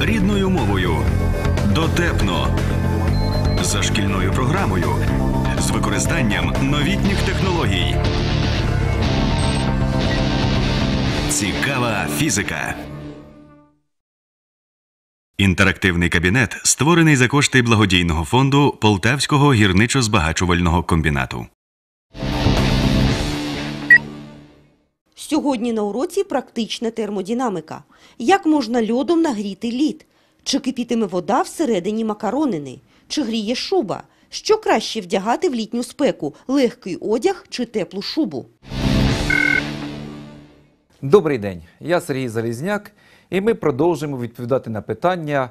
рідною мовою. Дотепно. За шкільною програмою. З використанням новітніх технологій. Цікава фізика. Інтерактивний кабінет створений за кошти благодійного фонду Полтавського гірничо-збагачувального комбінату. Сьогодні на уроці практична термодинаміка. Як можна льодом нагріти лід? Чи кипітиме вода всередині макаронини? Чи гріє шуба? Що краще вдягати в літню спеку – легкий одяг чи теплу шубу? Добрий день, я Сергій Залізняк, і ми продовжуємо відповідати на питання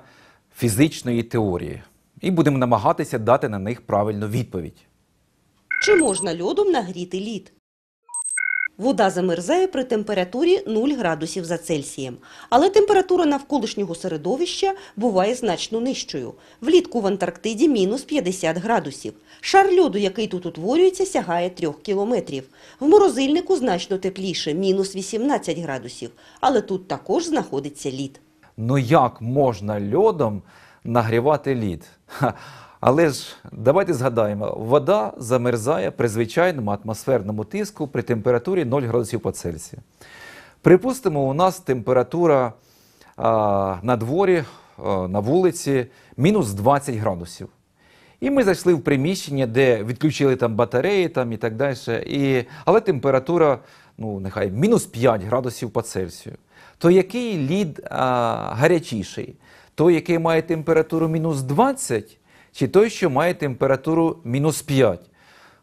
фізичної теорії. І будемо намагатися дати на них правильну відповідь. Чи можна льодом нагріти лід? Вода замерзає при температурі 0 градусів за Цельсієм, але температура навколишнього середовища буває значно нижчою. Влітку в Антарктиді мінус 50 градусів. Шар льоду, який тут утворюється, сягає 3 кілометрів. В морозильнику значно тепліше – мінус 18 градусів, але тут також знаходиться лід. Ну як можна льодом нагрівати лід? Але ж давайте згадаємо, вода замерзає при звичайному атмосферному тиску при температурі 0 градусів по Цельсію. Припустимо, у нас температура а, на дворі, а, на вулиці мінус 20 градусів. І ми зайшли в приміщення, де відключили там батареї там, і так далі. І... Але температура, ну, нехай мінус 5 градусів по Цельсію. То який лід а, гарячіший? Той, який має температуру мінус 20, чи той, що має температуру мінус 5?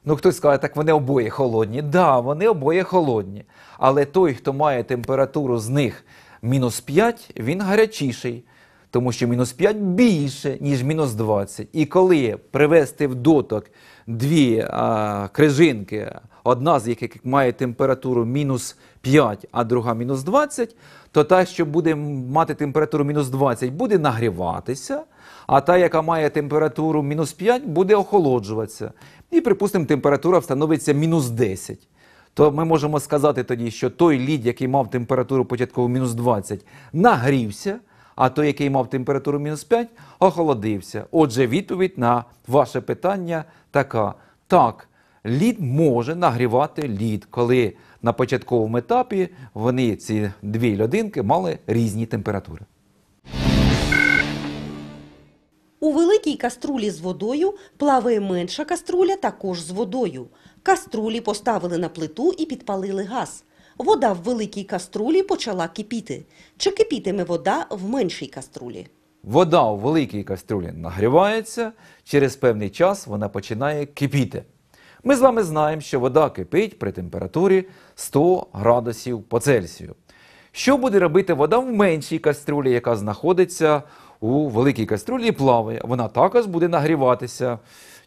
Ну, хтось скаже, так вони обоє холодні. Так, да, вони обоє холодні. Але той, хто має температуру з них мінус 5, він гарячіший. Тому що мінус 5 більше, ніж мінус 20. І коли привести в доток дві а, крижинки, одна з яких має температуру мінус 5, а друга мінус 20, то та, що буде мати температуру мінус 20, буде нагріватися, а та, яка має температуру мінус 5, буде охолоджуватися. І, припустимо, температура встановиться мінус 10 то ми можемо сказати тоді, що той лід, який мав температуру початкову мінус 20, нагрівся, а той, який мав температуру мінус 5, охолодився. Отже, відповідь на ваше питання така: так, лід може нагрівати лід, коли на початковому етапі вони, ці дві льодинки, мали різні температури. У великій каструлі з водою плаває менша каструля також з водою. Каструлі поставили на плиту і підпалили газ. Вода в великій каструлі почала кипіти. Чи кипітиме вода в меншій каструлі? Вода у великій каструлі нагрівається, через певний час вона починає кипіти. Ми з вами знаємо, що вода кипить при температурі 100 градусів по Цельсію. Що буде робити вода в меншій каструлі, яка знаходиться у великій каструлі плаває? Вона також буде нагріватися.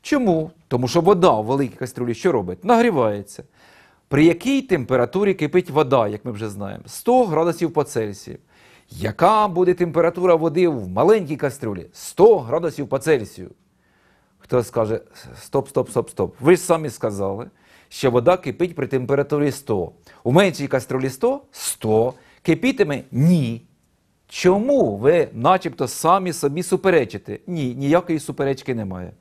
Чому? Тому що вода у великій каструлі що робить? Нагрівається. При якій температурі кипить вода, як ми вже знаємо? 100 градусів по Цельсію. Яка буде температура води в маленькій каструлі? 100 градусів по Цельсію. Хтось скаже, стоп, стоп, стоп, стоп. Ви ж самі сказали, що вода кипить при температурі 100. У меншій каструлі 100 100. Кипітиме? Ні. Чому ви начебто самі собі суперечите? Ні, ніякої суперечки немає.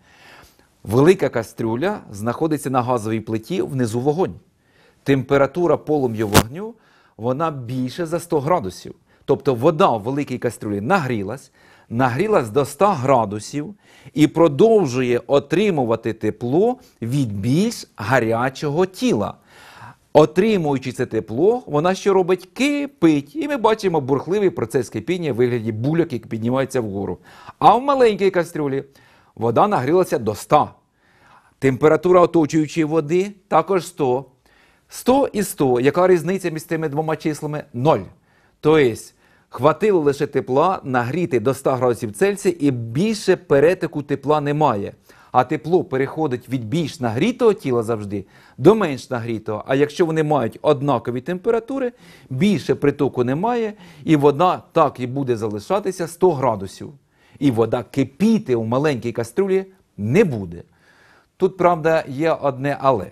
Велика кастрюля знаходиться на газовій плиті внизу вогонь. Температура полум'я вогню вона більше за 100 градусів. Тобто вода в великій кастрюлі нагрілась, нагрілась до 100 градусів і продовжує отримувати тепло від більш гарячого тіла. Отримуючи це тепло, вона що робить? Кипить. І ми бачимо бурхливий процес кипіння в вигляді бульок, який піднімається вгору. А в маленькій кастрюлі вода нагрілася до 100. Температура оточуючої води також 100. 100 і 100. Яка різниця між цими двома числами? 0. Тобто, хватило лише тепла нагріти до 100 градусів Цельсія і більше перетику тепла немає. А тепло переходить від більш нагрітого тіла завжди до менш нагрітого. А якщо вони мають однакові температури, більше притоку немає, і вода так і буде залишатися 100 градусів. І вода кипіти у маленькій каструлі не буде. Тут, правда, є одне але.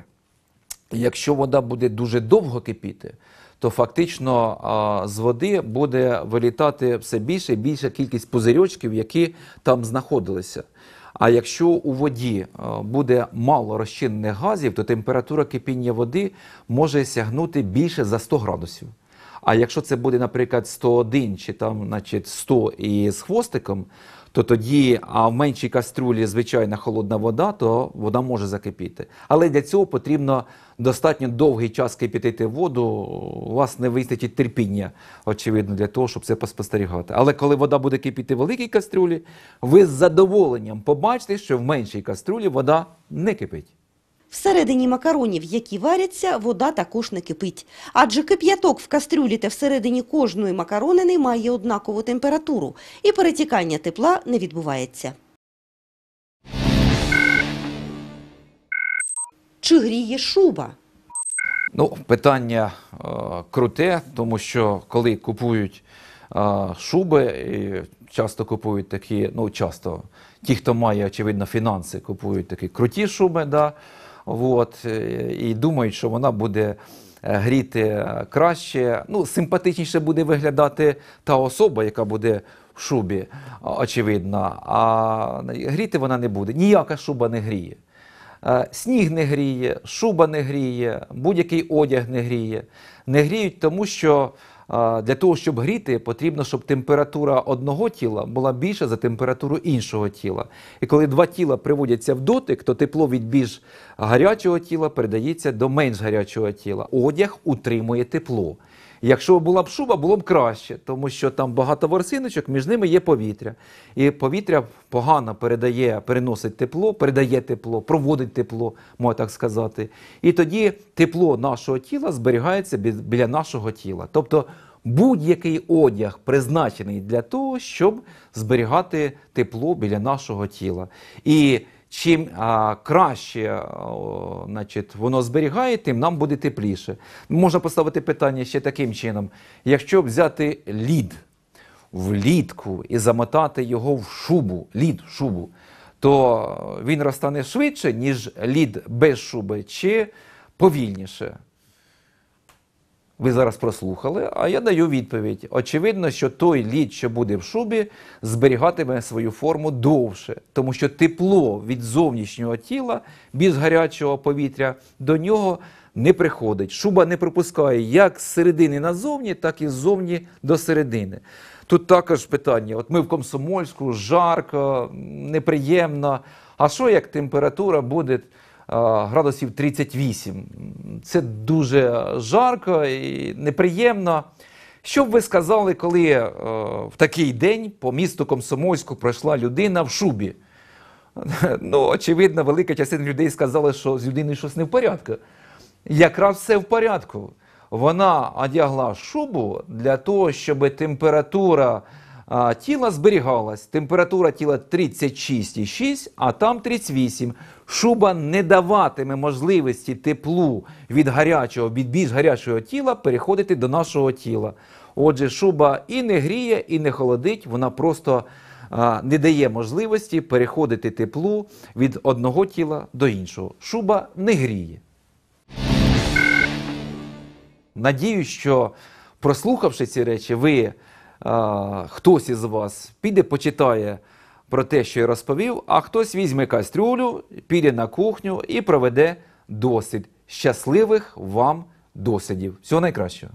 Якщо вода буде дуже довго кипіти, то фактично з води буде вилітати все більше і більша кількість пузирьочків, які там знаходилися. А якщо у воді буде мало розчинених газів, то температура кипіння води може сягнути більше за 100 градусів. А якщо це буде, наприклад, 101 чи там, значить, 100 і з хвостиком, то тоді, а в меншій каструлі звичайна холодна вода, то вода може закипіти. Але для цього потрібно достатньо довгий час кипятити воду. У вас не вистачить терпіння, очевидно, для того, щоб це поспостерігати. Але коли вода буде кипіти в великій каструлі, ви з задоволенням побачите, що в меншій каструлі вода не кипить. Всередині макаронів, які варяться, вода також не кипить. Адже кип'яток в кастрюлі та всередині кожної макаронини має однакову температуру, і перетікання тепла не відбувається. Чи гріє шуба? Ну, питання е, круте, тому що коли купують е, шуби, і часто купують такі, ну часто, ті, хто має, очевидно, фінанси, купують такі круті шуби, да, от, е, і думають, що вона буде е, гріти краще, ну, симпатичніше буде виглядати та особа, яка буде в шубі, очевидно, а гріти вона не буде. Ніяка шуба не гріє. Е, Сніг не гріє, шуба не гріє, будь-який одяг не гріє. Не гріють, тому що для того, щоб гріти, потрібно, щоб температура одного тіла була більша за температуру іншого тіла. І коли два тіла приводяться в дотик, то тепло від більш гарячого тіла передається до менш гарячого тіла. Одяг утримує тепло. Якщо була б шуба, було б краще, тому що там багато ворсиночок, між ними є повітря. І повітря погано передає, переносить тепло, передає тепло, проводить тепло, можна так сказати. І тоді тепло нашого тіла зберігається біля нашого тіла. Тобто будь-який одяг призначений для того, щоб зберігати тепло біля нашого тіла. І чим а, краще а, значить, воно зберігає, тим нам буде тепліше. Можна поставити питання ще таким чином: якщо взяти лід влітку і замотати його в шубу, лід в шубу, то він розтане швидше, ніж лід без шуби, чи повільніше. Ви зараз прослухали, а я даю відповідь. Очевидно, що той лід, що буде в шубі, зберігатиме свою форму довше, тому що тепло від зовнішнього тіла, без гарячого повітря, до нього не приходить. Шуба не пропускає як з середини назовні, так і ззовні до середини. Тут також питання: от ми в Комсомольську, жарко, неприємно. А що як температура буде? А, градусів 38. Це дуже жарко і неприємно. Що б ви сказали, коли е, в такий день по місту Комсомольську пройшла людина в шубі? Ну, очевидно, велика частина людей сказала, що з людиною щось не в порядку. Якраз все в порядку. Вона одягла шубу для того, щоб температура а, тіла зберігалась. Температура тіла 36,6, а там 38. Шуба не даватиме можливості теплу від гарячого, від більш гарячого тіла переходити до нашого тіла. Отже, шуба і не гріє, і не холодить, вона просто а, не дає можливості переходити теплу від одного тіла до іншого. Шуба не гріє. Надію, що прослухавши ці речі, ви хтось із вас піде, почитає про те, що я розповів, а хтось візьме кастрюлю, піде на кухню і проведе досвід. Щасливих вам досвідів. Всього найкращого.